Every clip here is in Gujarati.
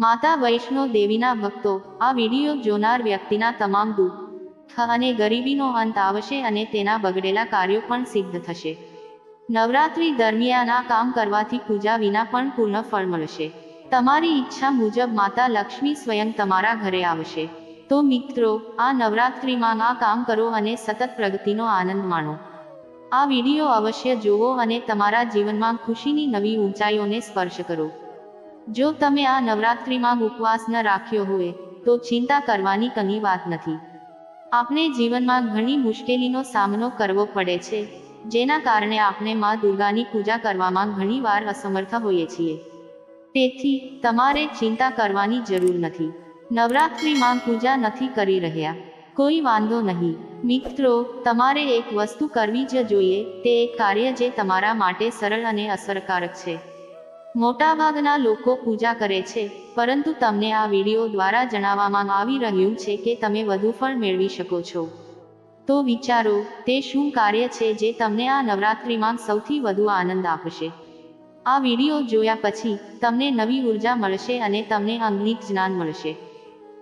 માતા વૈષ્ણો દેવીના ભક્તો, આ વીડિયો જોનાર વ્યક્તિના તમામ દુઃખ અને ગરીબીનો અંત આવશે અને તેના બગડેલા કાર્યો પણ સિદ્ધ થશે. નવરાત્રી દરમિયાન આ કામ કરવાથી પૂજા વિના પણ પૂર્ણ ફળ મળશે. તમારી ઈચ્છા મુજબ માતા લક્ષ્મી સ્વયં તમારા ઘરે આવશે. તો મિત્રો, આ નવરાત્રિમાં આ કામ કરો અને સતત પ્રગતિનો આનંદ માણો. આ વીડિયો અવશ્ય જુઓ અને તમારા જીવનમાં ખુશીની નવી ઊંચાઈઓને સ્પર્શ કરો. જો તમે આ નવરાત્રિમાં ઉપવાસ ન રાખ્યો હોય, તો ચિંતા કરવાની કની વાત નથી. આપણે જીવનમાં ઘણી મુશ્કેલીનો સામનો કરવો પડે છે, જેના કારણે આપણે મા દુર્ગાની પૂજા કરવામાં ઘણીવાર અસમર્થ હોઈએ છીએ. તેથી, તમારે ચિંતા કરવાની જરૂર નથી. નવરાત્રિમાં પૂજા નથી કરી રહ્યા. કોઈ વાંધો નહીં. મિત્રો, તમારે એક વસ્તુ કરવી જ જોઈએ, તે એક કાર્ય જે તમારા માટે સરળ અને અસરકારક છે. મોટાભાગના લોકો પૂજા કરે છે, પરંતુ તમને આ વીડિયો દ્વારા જણાવવામાં આવી રહ્યું છે કે તમે વધુ ફળ મેળવી શકો છો. તો વિચારો, તે શું કાર્ય છે જે તમને આ નવરાત્રિમાં સૌથી વધુ આનંદ આપશે? આ વીડિયો જોયા પછી તમને નવી ઊર્જા મળશે અને તમને અંગનિક જ્ઞાન મળશે.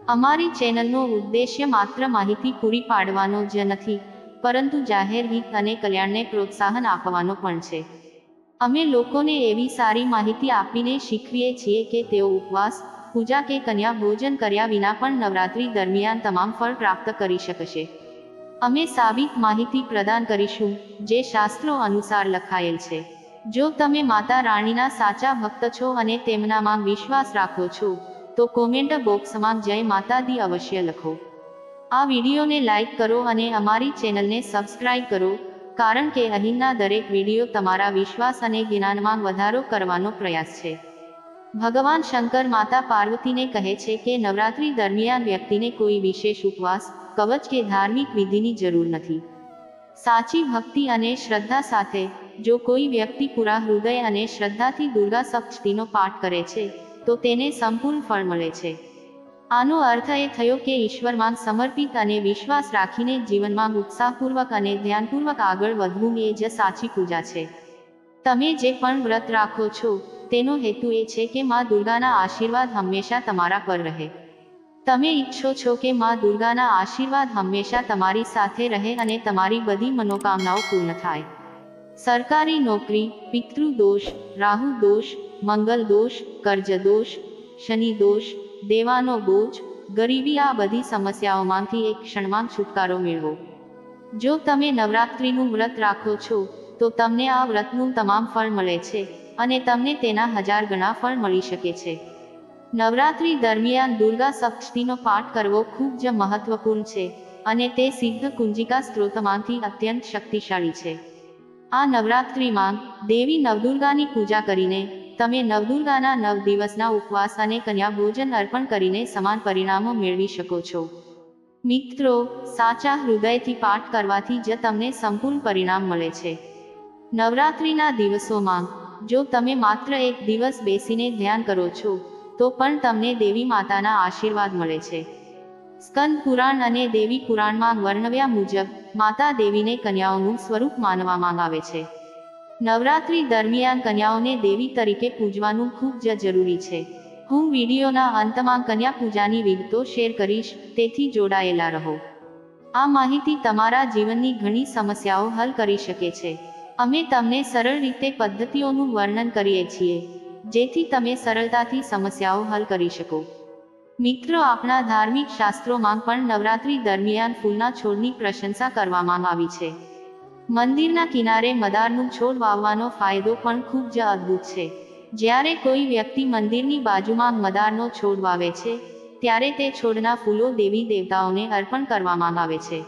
અમારી ચેનલનો ઉદ્દેશ્ય માત્ર માહિતી પૂરી પાડવાનો જ નથી, પરંતુ જાહેર હિત અને કલ્યાણને પ્રોત્સાહન આપવાનો પણ છે. અમે લોકોને એવી સારી માહિતી આપીને શીખવીએ છીએ કે તેઓ ઉપવાસ, પૂજા કે કન્યા ભોજન કર્યા વિના પણ નવરાત્રી દરમિયાન તમામ ફળ પ્રાપ્ત કરી શકશે. અમે સાબિત માહિતી પ્રદાન કરીશું, જે શાસ્ત્રો અનુસાર લખાયેલ છે. જો તમે માતા રાણીના સાચા ભક્ત છો અને તેમનામાં વિશ્વાસ રાખો છો, તો કોમેન્ટ બોક્સમાં જય માતાદી અવશ્ય લખો. આ વિડીયોને લાઈક કરો અને અમારી ચેનલને સબસ્ક્રાઇબ કરો. કારણ કે અહીંના દરેક વીડિયો તમારા વિશ્વાસ અને જ્ઞાનમાં વધારો કરવાનો પ્રયાસ છે. ભગવાન શંકર માતા પાર્વતીને કહે છે કે નવરાત્રી દરમિયાન વ્યક્તિને કોઈ વિશેષ ઉપવાસ, કવચ કે ધાર્મિક વિધિની જરૂર નથી. સાચી ભક્તિ અને શ્રદ્ધા સાથે, જો કોઈ વ્યક્તિ પૂરા હૃદય અને શ્રદ્ધાથી દુર્ગા સપ્તશતીનો પાઠ કરે છે, તો તેને સંપૂર્ણ ફળ મળે છે. આનો અર્થ એ થયો કે ઈશ્વરમાં સમર્પિત અને વિશ્વાસ રાખીને જીવનમાં ઉત્સાહપૂર્વક અને ધ્યાનપૂર્વક આગળ વધવું એ જ સાચી પૂજા છે. તમે જે પણ વ્રત રાખો છો, તેનો હેતુ એ છે કે મા દુર્ગાના આશીર્વાદ હંમેશા તમારા પર રહે. તમે ઈચ્છો છો કે મા દુર્ગાના આશીર્વાદ હંમેશા તમારી સાથે રહે અને તમારી બધી મનોકામનાઓ પૂર્ણ થાય. સરકારી નોકરી પિતૃ દોષ રાહુ દોષ, મંગલ દોષ, કર્જ દોષ, શનિ દોષ દેવાનો બોજ, ગરીબી આ બધી સમસ્યાઓમાંથી એક ક્ષણમાં છુટકારો મેળવો. જો તમે નવરાત્રિનું વ્રત રાખો છો, તો તમને આ વ્રતનું તમામ ફળ મળે છે અને તમને તેના હજાર ગણા ફળ મળી શકે છે. નવરાત્રિ દરમિયાન દુર્ગા સપ્તશતીનો પાઠ કરવો ખૂબ જ મહત્વપૂર્ણ છે અને તે સિદ્ધ કુંજિકા સ્ત્રોતમાંથી અત્યંત શક્તિશાળી છે. આ નવરાત્રિમાં દેવી નવદુર્ગાની પૂજા કરીને તમે નવદુર્ગાના નવ દિવસના ઉપવાસ અને કન્યા ભોજન અર્પણ કરીને સમાન પરિણામો મેળવી શકો છો. મિત્રો, સાચા હૃદયથી પાઠ કરવાથી જ તમને સંપૂર્ણ પરિણામ મળે છે. નવરાત્રિના દિવસોમાં, જો તમે માત્ર એક દિવસ બેસીને ધ્યાન કરો છો, તો પણ તમને દેવી માતાના આશીર્વાદ મળે છે. સ્કંદ પુરાણ અને દેવી પુરાણમાં વર્ણવ્યા મુજબ, માતા દેવીને કન્યાઓનું સ્વરૂપ માનવામાં આવે છે. નવરાત્રી દરમિયાન કન્યાઓને દેવી તરીકે પૂજવાનું ખૂબ જ જરૂરી છે. હું વિડીયોના અંતમાં કન્યા પૂજાની વિગતો શેર કરીશ, તેથી જોડાયેલા રહો. આ માહિતી તમારા જીવનની ઘણી સમસ્યાઓ હલ કરી શકે છે. અમે તમને સરળ રીતે પદ્ધતિઓનું વર્ણન કરીએ છીએ, જેથી તમે સરળતાથી સમસ્યાઓ હલ કરી શકો. મિત્રો, આપણા ધાર્મિક શાસ્ત્રોમાં પણ નવરાત્રી દરમિયાન ફૂલના છોડની પ્રશંસા કરવામાં આવી છે. મંદિરના કિનારે મદારનું છોડ વાવવાનો ફાયદો પણ ખૂબ જ અદ્ભુત છે. જ્યારે કોઈ વ્યક્તિ મંદિરની બાજુમાં મદારનો છોડ વાવે છે, ત્યારે તે છોડના ફૂલો દેવી દેવતાઓને અર્પણ કરવામાં આવે છે.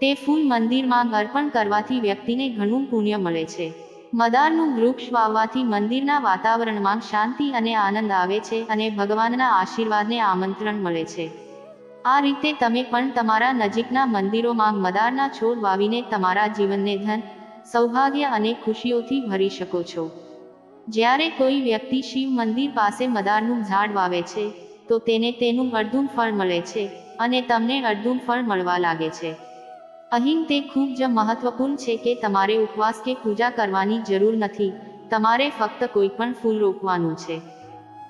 તે ફૂલ મંદિરમાં અર્પણ કરવાથી વ્યક્તિને ઘણું પુણ્ય મળે છે. મદારનું વૃક્ષ વાવવાથી મંદિરના વાતાવરણમાં શાંતિ અને આનંદ આવે છે અને ભગવાનના આશીર્વાદને આમંત્રણ મળે છે. આ રીતે તમે પણ તમારા નજીકના મંદિરોમાં મદારના છોડ વાવીને તમારા જીવનને ધન, સૌભાગ્ય અને ખુશીઓથી ભરી શકો છો. જ્યારે કોઈ વ્યક્તિ શિવ મંદિર પાસે મદારનું ઝાડ વાવે છે, તો તેને તેનું અડધું ફળ મળે છે અને તમને અડધું ફળ મળવા લાગે છે. અહીં તે ખૂબ જ મહત્વપૂર્ણ છે કે તમારે ઉપવાસ કે પૂજા કરવાની જરૂર નથી, તમારે ફક્ત કોઈ પણ ફૂલ રોપવાનું છે.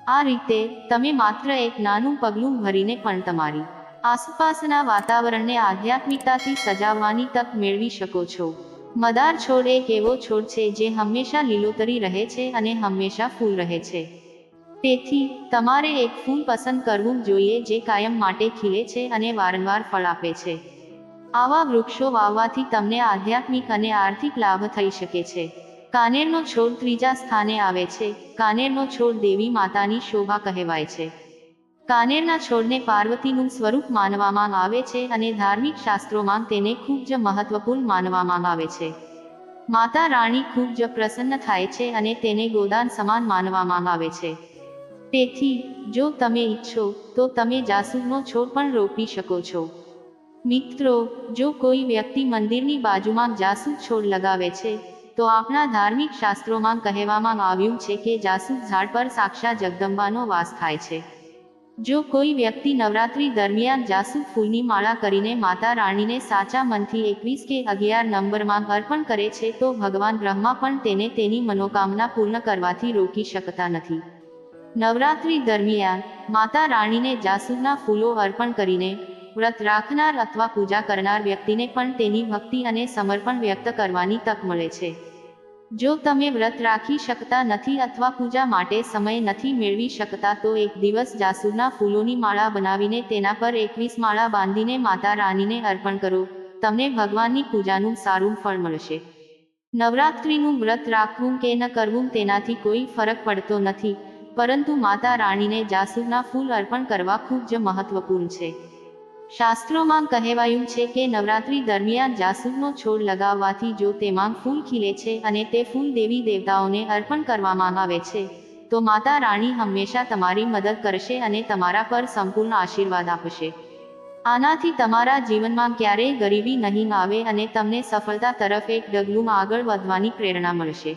આ રીતે તમે માત્ર એક નાનું પગલું ભરીને પણ તમારી આસપાસના વાતાવરણને આધ્યાત્મિકતાથી સજાવવાની તક મેળવી શકો છો. મદાર છોડ એક એવો છોડ છે જે હંમેશા લીલોતરી રહે છે અને હંમેશા ફૂલ રહે છે. તેથી, તમારે એક ફૂલ પસંદ કરવું જોઈએ જે કાયમ માટે ખીલે છે અને વારંવાર ફળ આપે છે. આવા વૃક્ષો વાવવાથી તમને આધ્યાત્મિક અને આર્થિક લાભ થઈ શકે છે. કાનેરનો છોડ ત્રીજા સ્થાને આવે છે. કાનેરનો છોડ દેવી માતાની શોભા કહેવાય છે. કાનેરના છોડને પાર્વતીનું સ્વરૂપ માનવામાં આવે છે અને ધાર્મિક શાસ્ત્રોમાં તેને ખૂબ જ મહત્વપૂર્ણ માનવામાં આવે છે. માતા રાણી ખૂબ જ પ્રસન્ન થાય છે અને તેને ગોદાન સમાન માનવામાં આવે છે. તેથી, જો તમે ઈચ્છો, તો તમે જાસૂદનો છોડ પણ રોપી શકો છો. મિત્રો, જો કોઈ વ્યક્તિ મંદિરની બાજુમાં જાસૂદ છોડ લગાવે છે, તો આપણા ધાર્મિક શાસ્ત્રોમાં કહેવામાં આવ્યું છે કે જાસૂદ ઝાડ પર સાક્ષાત જગદંબાનો વાસ થાય છે. જો કોઈ વ્યક્તિ નવરાત્રી દરમિયાન જાસૂદ ફૂલની માળા કરીને માતા રાણીને સાચા મનથી એકવીસ કે અગિયાર નંબરમાં અર્પણ કરે છે, તો ભગવાન બ્રહ્મા પણ તેને તેની મનોકામના પૂર્ણ કરવાથી રોકી શકતા નથી. નવરાત્રી દરમિયાન માતા રાણીને જાસૂદના ફૂલો અર્પણ કરીને વ્રત રાખનાર અથવા પૂજા કરનાર વ્યક્તિને પણ તેની ભક્તિ અને સમર્પણ વ્યક્ત કરવાની તક મળે છે. જો તમે વ્રત રાખી શકતા નથી અથવા પૂજા માટે સમય નથી મેળવી શકતા તો એક દિવસ જાસૂદના ફૂલોની માળા બનાવીને તેના પર એકવીસ માળા બાંધીને માતા રાણીને અર્પણ કરો. તમને ભગવાનની પૂજાનું સારું ફળ મળશે. નવરાત્રિનું વ્રત રાખવું કે ન કરવું તેનાથી કોઈ ફરક પડતો નથી. પરંતુ માતા રાણીને જાસૂદના ફૂલ અર્પણ કરવા ખૂબ જ મહત્વપૂર્ણ છે. શાસ્ત્રોમાં કહેવાયું છે કે નવરાત્રી દરમિયાન જાસૂદનો છોડ લગાવવાથી જો તેમાં ફૂલ ખીલે છે અને તે ફૂલ દેવી દેવતાઓને અર્પણ કરવામાં આવે છે, તો માતા રાણી હંમેશા તમારી મદદ કરશે અને તમારા પર સંપૂર્ણ આશીર્વાદ આપશે. આનાથી તમારા જીવનમાં ક્યારેય ગરીબી નહીં આવે અને તમને સફળતા તરફ એક ડગલું આગળ વધવાની પ્રેરણા મળશે.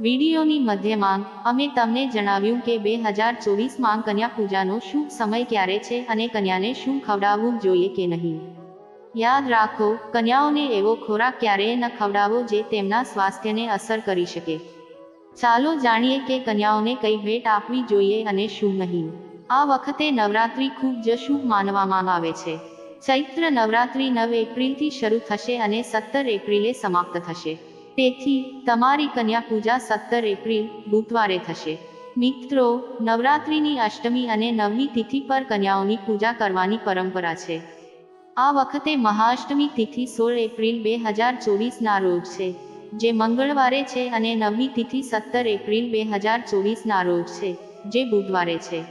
વિડીયોની મધ્યમાં, અમે તમને જણાવ્યું કે બે હજાર ચોવીસમાં કન્યા પૂજાનો શુભ સમય ક્યારે છે અને કન્યાને શું ખવડાવવું જોઈએ કે નહીં. યાદ રાખો, કન્યાઓને એવો ખોરાક ક્યારેય ન ખવડાવો જે તેમના સ્વાસ્થ્યને અસર કરી શકે. ચાલો જાણીએ કે કન્યાઓને કઈ ભેટ આપવી જોઈએ અને શું નહીં. આ વખતે નવરાત્રી ખૂબ જ શુભ માનવામાં આવે છે. ચૈત્ર નવરાત્રી નવ એપ્રિલથી શરૂ થશે અને સત્તર એપ્રિલે સમાપ્ત થશે. તેથી તમારી કન્યા પૂજા સત્તર એપ્રિલ બુધવારે થશે. મિત્રો, નવરાત્રિની અષ્ટમી અને નવમી તિથિ પર કન્યાઓની પૂજા કરવાની પરંપરા છે. આ વખતે મહાઅષ્ટમી તિથિ સોળ એપ્રિલ બે હજાર ચોવીસના રોજ છે, જે મંગળવારે છે અને નવમી તિથિ સત્તર એપ્રિલ બે હજાર ચોવીસના રોજ છે, જે બુધવારે છે.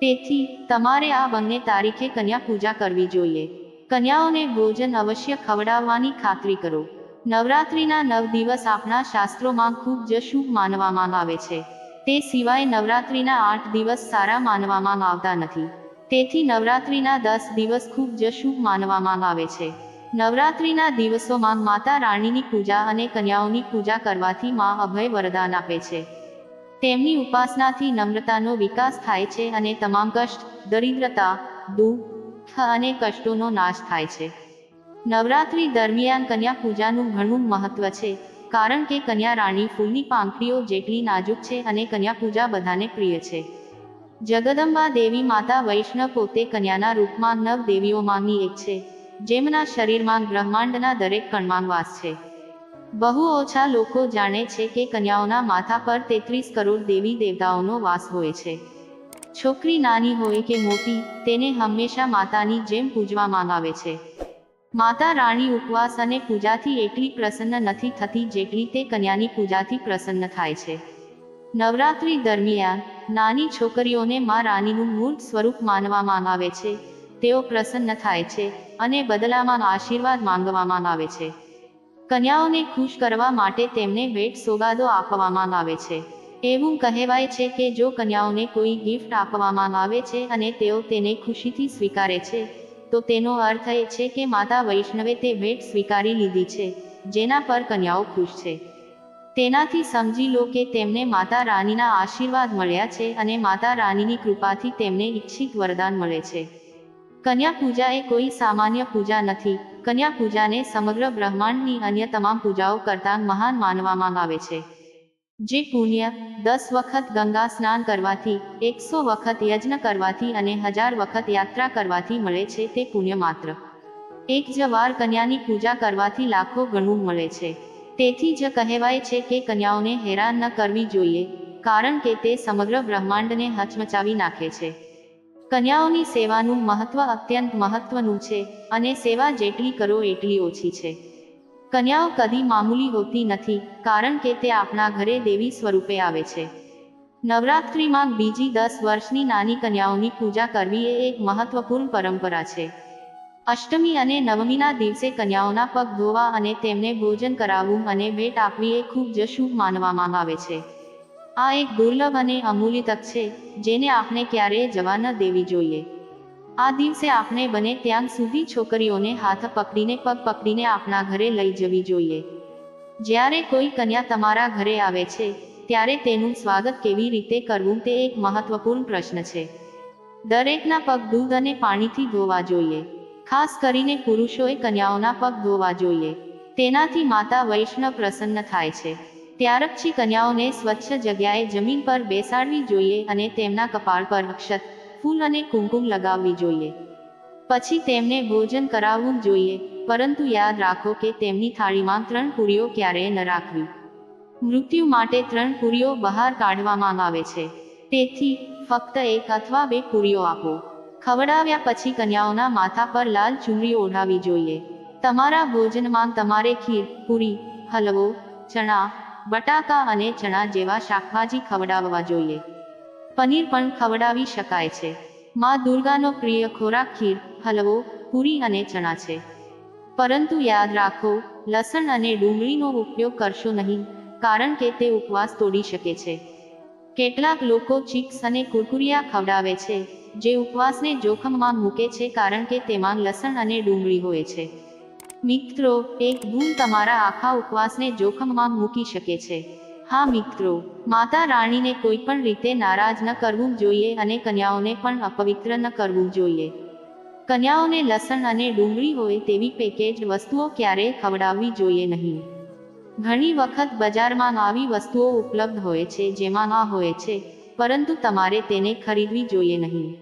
તેથી, તમારે આ બંને તારીખે કન્યા પૂજા કરવી જોઈએ. કન્યાઓને ભોજન અવશ્ય ખવડાવવાની ખાતરી કરો. નવરાત્રિના નવ દિવસ આપણા શાસ્ત્રોમાં ખૂબ જ શુભ માનવામાં આવે છે. તે સિવાય નવરાત્રિના આઠ દિવસ સારા માનવામાં આવતા નથી. તેથી નવરાત્રિના દસ દિવસ ખૂબ જ શુભ માનવામાં આવે છે. નવરાત્રિના દિવસોમાં માતા રાણીની પૂજા અને કન્યાઓની પૂજા કરવાથી માં અભય વરદાન આપે છે. તેમની ઉપાસનાથી નમ્રતાનો વિકાસ થાય છે અને તમામ કષ્ટ, દરિદ્રતા, દુઃખ અને કષ્ટોનો નાશ થાય છે. નવરાત્રી દરમિયાન કન્યા પૂજાનું ઘણું મહત્વ છે, કારણ કે કન્યા રાણી ફૂલની પાંખડીઓ જેટલી નાજુક છે અને કન્યા પૂજા બધાને પ્રિય છે. જગદંબા દેવી માતા વૈષ્ણવ પોતે કન્યાના રૂપમાં નવ દેવીઓમાંની એક છે, જેમના શરીરમાં બ્રહ્માંડના દરેક કણમાં વાસ છે. બહુ ઓછા લોકો જાણે છે કે કન્યાઓના માથા પર તેત્રીસ કરોડ દેવી દેવતાઓનો વાસ હોય છે. છોકરી નાની હોય કે મોટી, તેને હંમેશા માતાની જેમ પૂજવામાં આવે છે. માતા રાણી ઉપવાસ અને પૂજાથી એટલી પ્રસન્ન નથી થતી જેટલી તે કન્યાની પૂજાથી પ્રસન્ન થાય છે. નવરાત્રી દરમિયાન, નાની છોકરીઓને મા રાણીનું મૂર્ત સ્વરૂપ માનવામાં આવે છે. તેઓ પ્રસન્ન થાય છે અને બદલામાં આશીર્વાદ માંગવામાં આવે છે. કન્યાઓને ખુશ કરવા માટે તેમને ભેટ સોગાદો આપવામાં આવે છે. એવું કહેવાય છે કે જો કન્યાઓને કોઈ ગિફ્ટ આપવામાં આવે છે અને તેઓ તેને ખુશીથી સ્વીકારે છે તો તેનો અર્થ એ છે કે માતા વૈષ્ણવે તે ભેટ સ્વીકારી લીધી છે, જેના પર કન્યાઓ ખુશ છે. તેનાથી સમજી લો કે તેમને માતા રાણીના આશીર્વાદ મળ્યા છે અને માતા રાણીની કૃપાથી તેમને ઈચ્છિત વરદાન મળે છે. કન્યા પૂજા એ કોઈ સામાન્ય પૂજા નથી. કન્યા પૂજાને સમગ્ર બ્રહ્માંડની અન્ય તમામ પૂજાઓ કરતાં મહાન માનવામાં આવે છે. જે પુણ્ય દસ વખત ગંગા સ્નાન કરવાથી, એકસો વખત યજ્ઞ કરવાથી અને હજાર વખત યાત્રા કરવાથી મળે છે તે પુણ્ય માત્ર. એક જ વાર કન્યાની પૂજા કરવાથી લાખો ગણું મળે છે. તેથી જ કહેવાય છે કે કન્યાઓને હેરાન ન કરવી જોઈએ, કારણ કે તે સમગ્ર બ્રહ્માંડને હચમચાવી નાખે છે. કન્યાઓની સેવાનું મહત્વ અત્યંત મહત્વનું છે અને સેવા જેટલી કરો એટલી ઓછી છે. કન્યાઓ કદી મામૂલી હોતી નથી, કારણ કે તે આપણા ઘરે દેવી સ્વરૂપે આવે છે. નવરાત્રિમાં બીજી દસ વર્ષની નાની કન્યાઓની પૂજા કરવી એ એક મહત્વપૂર્ણ પરંપરા છે. અષ્ટમી અને નવમીના દિવસે કન્યાઓના પગ ધોવા અને તેમને ભોજન કરાવવું અને ભેટ આપવી એ ખૂબ જ શુભ માનવામાં આવે છે. આ એક દુર્લભ અને અમૂલ્ય તક છે, જેને આપણે ક્યારેય જવા ન દેવી જોઈએ. આ દિવસે આપણે બને ત્યાં સુધી છોકરીઓને હાથ પકડીને પગ પકડીને આપણા ઘરે લઈ જવી જોઈએ. જ્યારે કોઈ કન્યા તમારા ઘરે આવે છે, ત્યારે તેનું સ્વાગત કેવી રીતે કરવું તે એક મહત્વપૂર્ણ પ્રશ્ન છે. દરેકના પગ દૂધ અને પાણીથી ધોવા જોઈએ. ખાસ કરીને પુરુષોએ કન્યાઓના પગ ધોવા જોઈએ. તેનાથી માતા વૈષ્ણવ પ્રસન્ન થાય છે. ત્યાર પછી કન્યાઓને સ્વચ્છ જગ્યાએ જમીન પર બેસાડવી જોઈએ અને તેમના કપાળ પર અક્ષત ફૂલ અને કુમકુમ લગાવવી જોઈએ. પછી તેમને ભોજન કરાવવું જોઈએ, પરંતુ યાદ રાખો કે તેમની થાળીમાં ત્રણ પૂરીઓ ક્યારેય ન રાખવી. મૃત્યુ માટે ત્રણ પૂરીઓ બહાર કાઢવામાં આવે છે. તેથી, ફક્ત એક અથવા બે પૂરીઓ આપો. ખવડાવ્યા પછી કન્યાઓના માથા પર લાલ ચુંદડી ઓઢાવી જોઈએ. તમારા ભોજનમાં તમારે ખીર, પૂરી, હલવો, ચણા, બટાકા અને ચણા જેવા શાકભાજી ખવડાવવા જોઈએ. પનીર પણ ખવડાવી શકાય છે. માં દુર્ગાનો પ્રિય ખોરાક ખીર, હલવો, પૂરી અને ચણા છે. પરંતુ યાદ રાખો, લસણ અને ડુંગળીનો ઉપયોગ કરશો નહીં, કારણ કે તે ઉપવાસ તોડી શકે છે. કેટલાક લોકો ચિપ્સ અને કુરકુરિયા ખવડાવે છે, જે ઉપવાસને જોખમમાં મૂકે છે કારણ કે તેમાં લસણ અને ડુંગળી હોય છે. મિત્રો, એક ગુણ તમારા આખા ઉપવાસને જોખમમાં મૂકી શકે છે. હા, મિત્રો. માતા રાણીને કોઈ પણ રીતે નારાજ ન કરવું જોઈએ અને કન્યાઓને પણ અપવિત્ર ન કરવું જોઈએ. કન્યાઓને લસણ અને ડુંગળી હોય તેવી પેકેજ વસ્તુઓ ક્યારેય ખવડાવવી જોઈએ નહીં. ઘણી વખત બજારમાં આવી વસ્તુઓ ઉપલબ્ધ હોય છે જેમાં આ હોય છે, પરંતુ તમારે તેને ખરીદવી જોઈએ નહીં.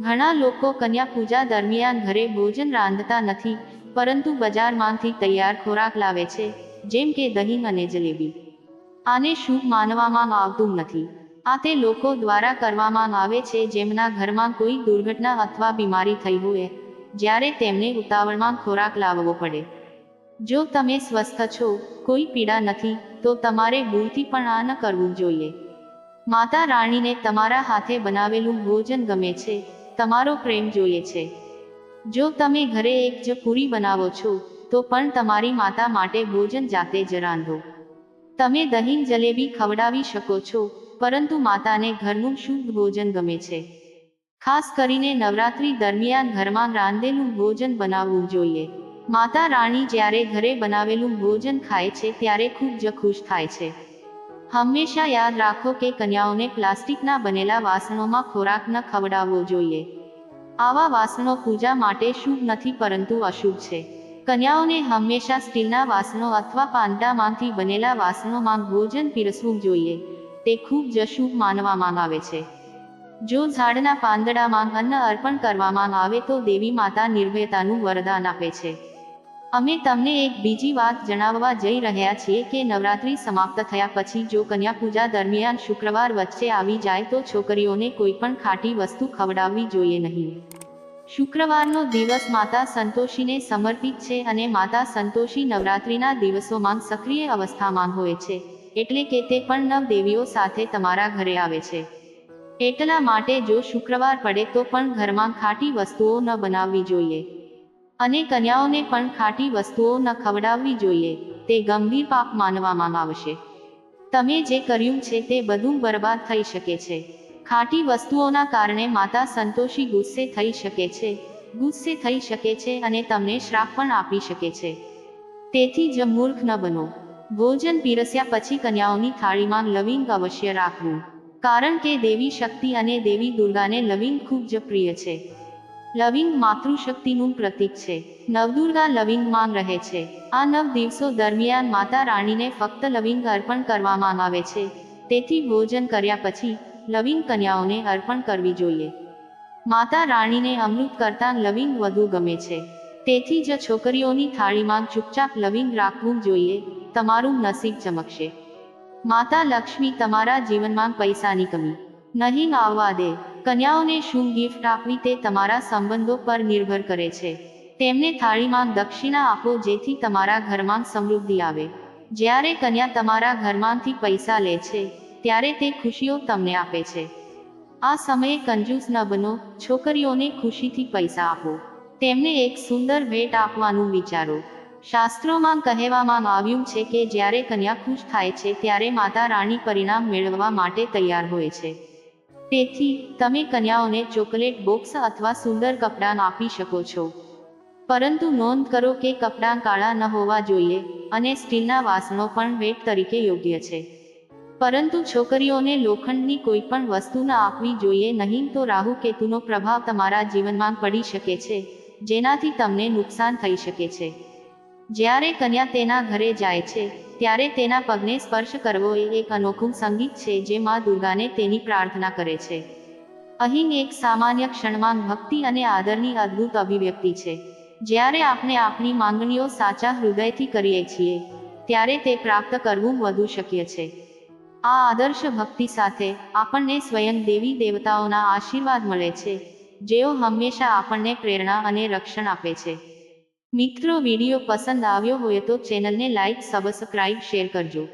ઘણા લોકો કન્યા પૂજા દરમિયાન ઘરે ભોજન રાંધતા નથી, પરંતુ બજારમાંથી તૈયાર ખોરાક લાવે છે, જેમ કે દહીં અને જલેબી. આને શુભ માનવામાં આવતું નથી? આ તે લોકો દ્વારા કરવામાં આવે છે જેમના ઘરમાં કોઈ દુર્ઘટના અથવા બીમારી થઈ હોય, જ્યારે તેમને ઉતાવળમાં ખોરાક લાવવો પડે. જો તમે સ્વસ્થ છો, કોઈ પીડા નથી, તો તમારે ભૂલથી પણ આ ન કરવું જોઈએ. માતા રાણીને તમારા હાથે બનાવેલું ભોજન ગમે છે, તમારો પ્રેમ જોઈએ છે. જો તમે ઘરે એક જ પૂરી બનાવો છો, તો પણ તમારી માતા માટે ભોજન જાતે જ રાંધો. તમે દહીં, જલેબી ખવડાવી શકો છો, પરંતુ માતાને ઘરનું શુદ્ધ ભોજન ગમે છે. ખાસ કરીને નવરાત્રી દરમિયાન ઘરમાં રાંધેલું ભોજન બનાવવું જોઈએ. માતા રાણી જ્યારે ઘરે બનાવેલું ભોજન ખાય છે, ત્યારે ખૂબ જ ખુશ થાય છે. હંમેશા યાદ રાખો કે કન્યાઓને પ્લાસ્ટિકના બનેલા વાસણોમાં ખોરાક ન ખવડાવવો જોઈએ. આવા વાસણો પૂજા માટે શુભ નથી, પરંતુ અશુભ છે. કન્યાઓને હંમેશા સ્ટીલના વાસણો અથવા પાંદામાંથી બનેલા વાસણોમાં ભોજન પીરસવું જોઈએ. તે ખૂબ જ શુભ માનવામાં આવે છે. જો ઝાડના પાંદડામાં અન્ન અર્પણ કરવામાં આવે તો દેવી માતા નિર્ભયતાનું વરદાન આપે છે. અમે તમને એક બીજી વાત જણાવવા જઈ રહ્યા છીએ કે નવરાત્રી સમાપ્ત થયા પછી જો કન્યા પૂજા દરમિયાન શુક્રવાર વચ્ચે આવી જાય તો છોકરીઓને કોઈ પણ ખાટી વસ્તુ ખવડાવવી જોઈએ નહીં. શુક્રવારનો દિવસ માતા સંતોષીને સમર્પિત છે અને માતા સંતોષી નવરાત્રિના દિવસોમાં સક્રિય અવસ્થામાં હોય છે, એટલે કે તે પણ નવ દેવીઓ સાથે તમારા ઘરે આવે છે. એટલા માટે જો શુક્રવાર પડે તો પણ ઘરમાં ખાટી વસ્તુઓ ન બનાવવી જોઈએ. અને કન્યાઓને પણ ખાટી વસ્તુઓ ન ખવડાવવી જોઈએ, તે ગંભીર પાપ માનવામાં આવશે. તમે જે કર્યું છે તે બધું બરબાદ થઈ શકે છે. ખાટી વસ્તુઓના કારણે માતા સંતોષી ગુસ્સે થઈ શકે છે, ગુસ્સે થઈ શકે છે અને તમને શ્રાપ પણ આપી શકે છે. તેથી જ મૂર્ખ ન બનો. ભોજન પીરસ્યા પછી કન્યાઓની થાળીમાં લવિંગ અવશ્ય રાખવું. કારણ કે દેવી શક્તિ અને દેવી દુર્ગાને લવિંગ ખૂબ જ પ્રિય છે. લવિંગ માતૃશક્તિનું પ્રતીક છે. નવદુર્ગા લવિંગમાં રહે છે. આ નવ દિવસો દરમિયાન માતા રાણીને ફક્ત લવિંગ અર્પણ કરવામાં આવે છે. તેથી ભોજન કર્યા પછી લવિંગ કન્યાઓને અર્પણ કરવી જોઈએ. માતા રાણીને અમૃત કરતાં લવિંગ વધુ ગમે છે. તેથી જ છોકરીઓની થાળીમાં ચૂપચાપ લવિંગ રાખવું જોઈએ, તમારું નસીબ ચમકશે. માતા લક્ષ્મી, તમારા જીવનમાં પૈસાની કમી. નહીં આવવા દે, કન્યાઓને શું ગિફ્ટ આપવી તે તમારા સંબંધો પર નિર્ભર કરે છે. તેમને થાળીમાં દક્ષિણા આપો જેથી તમારા ઘરમાં સમૃદ્ધિ આવે. જ્યારે કન્યા તમારા ઘરમાંથી પૈસા લે છે ત્યારે તે ખુશીઓ તમને આપે છે. આ સમયે કંજૂસ ન બનો, છોકરીઓને ખુશીથી પૈસા આપો. તેમને એક સુંદર ભેટ આપવાનું વિચારો. શાસ્ત્રોમાં કહેવામાં આવ્યું છે કે જ્યારે કન્યા ખુશ થાય છે ત્યારે માતા રાણી પરિણામ મેળવવા માટે તૈયાર હોય છે. તેથી, તમે કન્યાઓને ચોકલેટ બોક્સ અથવા સુંદર કપડાં આપી શકો છો. પરંતુ નોંધ કરો કે કપડાં કાળા ન હોવા જોઈએ અને સ્ટીલના વાસણો પણ ભેટ તરીકે યોગ્ય છે. પરંતુ છોકરીઓને લોખંડની કોઈ પણ વસ્તુ ન આપવી જોઈએ, નહીં તો રાહુ કેતુનો પ્રભાવ તમારા જીવનમાં પડી શકે છે, જેનાથી તમને નુકસાન થઈ શકે છે. જ્યારે કન્યા તેના ઘરે જાય છે, ત્યારે તેના પગને સ્પર્શ કરવો એ એક અનોખું સંગીત છે જે માં દુર્ગાને તેની પ્રાર્થના કરે છે. અહીં એક સામાન્ય ક્ષણમાં ભક્તિ અને આદરની અદ્ભુત અભિવ્યક્તિ છે. જ્યારે આપણે આપણી માંગણીઓ સાચા હૃદયથી કરીએ છીએ, ત્યારે તે પ્રાપ્ત કરવું વધુ શક્ય છે. આ આદર્શ ભક્તિ સાથે આપણને સ્વયં દેવી દેવતાઓના આશીર્વાદ મળે છે, જેઓ હંમેશા આપણને પ્રેરણા અને રક્ષણ આપે છે. મિત્રો, વીડિયો પસંદ આવ્યો હોય તો ચેનલને લાઇક સબસ્ક્રાઇબ, શેર કરજો.